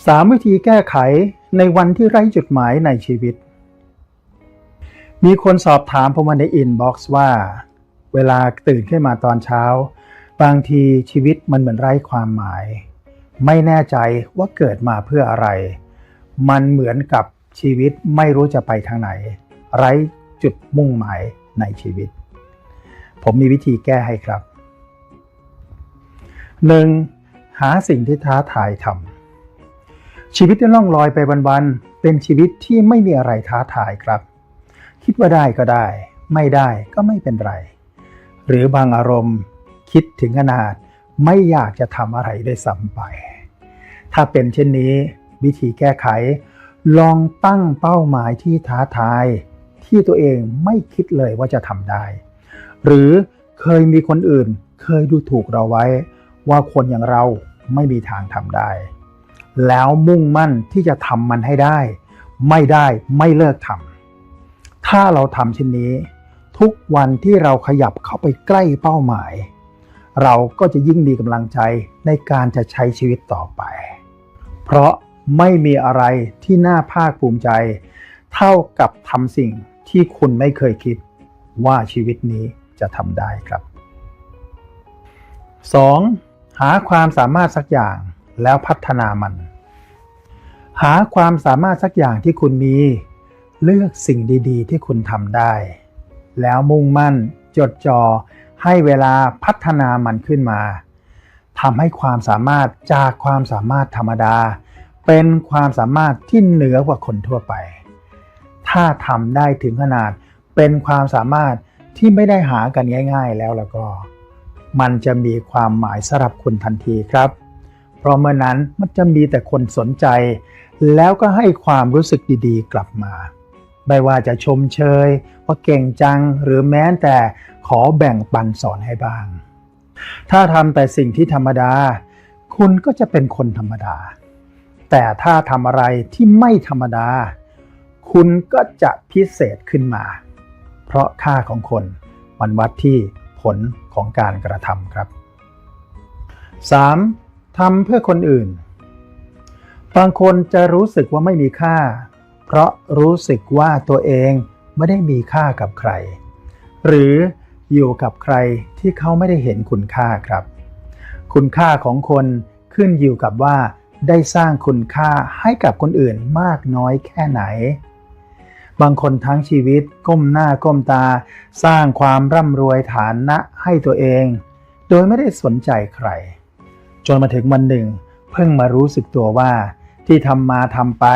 3 วิธีแก้ไขในวันที่ไร้จุดหมายในชีวิต มีคนสอบถามผมมาในอินบ็อกซ์ว่า เวลาตื่นขึ้นมาตอนเช้า บางทีชีวิตมันเหมือนไร้ความหมาย ไม่แน่ใจว่าเกิดมาเพื่ออะไร มันเหมือนกับชีวิตไม่รู้จะไปทางไหน ไร้จุดมุ่งหมายในชีวิต ผมมีวิธีแก้ให้ครับ 1. หาสิ่งที่ท้าทายทำ ชีวิตที่ล่องลอยไปวันๆเป็นชีวิตที่ไม่มีอะไรท้าทายครับ คิดว่าได้ก็ได้ ไม่ได้ก็ไม่เป็นไร หรือบางอารมณ์ คิดถึงขนาดไม่อยากจะทำอะไรด้วยซ้ำไป ถ้าเป็นเช่นนี้ วิธีแก้ไข ลองตั้งเป้าหมายที่ท้าทาย ที่ตัวเองไม่คิดเลยว่าจะทำได้ หรือเคยมีคนอื่นเคยดูถูกเราไว้ ว่าคนอย่างเราไม่มีทางทำได้ แล้วมุ่งมั่นที่จะทำมันให้ได้ ไม่ได้ไม่เลิกทำถ้าเราทำเช่นนี้ ทุกวันที่เราขยับเข้าไปใกล้เป้าหมาย เราก็จะยิ่งมีกำลังใจในการจะใช้ชีวิตต่อไป เพราะไม่มีอะไรที่น่าภาคภูมิใจ เท่ากับทำสิ่งที่คุณไม่เคยคิดว่าชีวิตนี้จะทำได้ครับ 2. หาความสามารถสักอย่าง แล้วพัฒนามัน หาความสามารถสักอย่างที่คุณมี เลือกสิ่งดีๆ ที่คุณทำได้ แล้วมุ่งมั่นจดจ่อให้เวลาพัฒนามันขึ้นมาทำให้ความสามารถจากความสามารถธรรมดา เป็นความสามารถที่เหนือกว่าคนทั่วไป ถ้าทำได้ถึงขนาดเป็นความสามารถที่ไม่ได้หากันง่าย ๆ แล้วแล้วก็ มันจะมีความหมายสำหรับคุณทันทีครับ เพราะเมื่อนั้นมันจะมีแต่คนสนใจ แล้วก็ให้ความรู้สึกดีๆ กลับมา ไม่ว่าจะชมเชยว่าเก่งจังหรือแม้แต่ขอแบ่งปันสอนให้บ้าง ถ้าทำแต่สิ่งที่ธรรมดา คุณก็จะเป็นคนธรรมดา แต่ถ้าทำอะไรที่ไม่ธรรมดา คุณก็จะพิเศษขึ้นมา เพราะค่าของคนมันวัดที่ผลของการกระทำครับ 3. ทำเพื่อคนอื่น บางคนจะรู้สึกว่าไม่มีค่า เพราะรู้สึกว่าตัวเองไม่ได้มีค่ากับใคร หรืออยู่กับใครที่เขาไม่ได้เห็นคุณค่าครับ คุณค่าของคนขึ้นอยู่กับว่าได้สร้างคุณค่าให้กับคนอื่นมากน้อยแค่ไหน บางคนทั้งชีวิตก้มหน้าก้มตา สร้างความร่ำรวยฐานะให้ตัวเอง โดยไม่ได้สนใจใคร จนมาถึงวันหนึ่ง เพิ่งมารู้สึกตัวว่า ที่ทำมาทำไป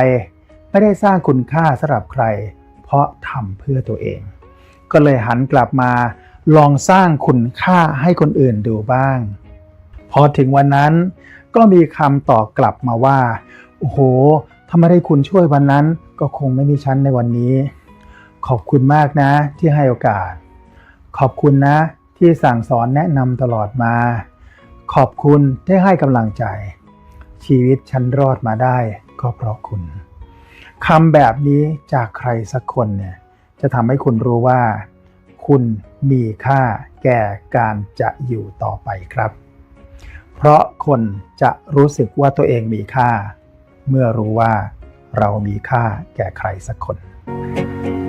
ไม่ได้สร้างคุณค่าสำหรับใคร เพราะทำเพื่อตัวเอง ก็เลยหันกลับมาลองสร้างคุณค่าให้คนอื่นดูบ้าง พอถึงวันนั้นก็มีคำตอบกลับมาว่า โอ้โหถ้าไม่ได้คุณช่วยวันนั้น ก็คงไม่มีฉันในวันนี้ ขอบคุณมากนะที่ให้โอกาส ขอบคุณนะที่สั่งสอนแนะนำตลอดมา ขอบคุณที่ให้กำลังใจ ชีวิตฉันรอดมาได้ก็เพราะคุณคำแบบนี้จากใครสักคนเนี่ยจะทำให้คุณรู้ว่า คุณมีค่าแก่การจะอยู่ต่อไปครับ เพราะคนจะรู้สึกว่าตัวเองมีค่า เมื่อรู้ว่าเรามีค่าแก่ใครสักคน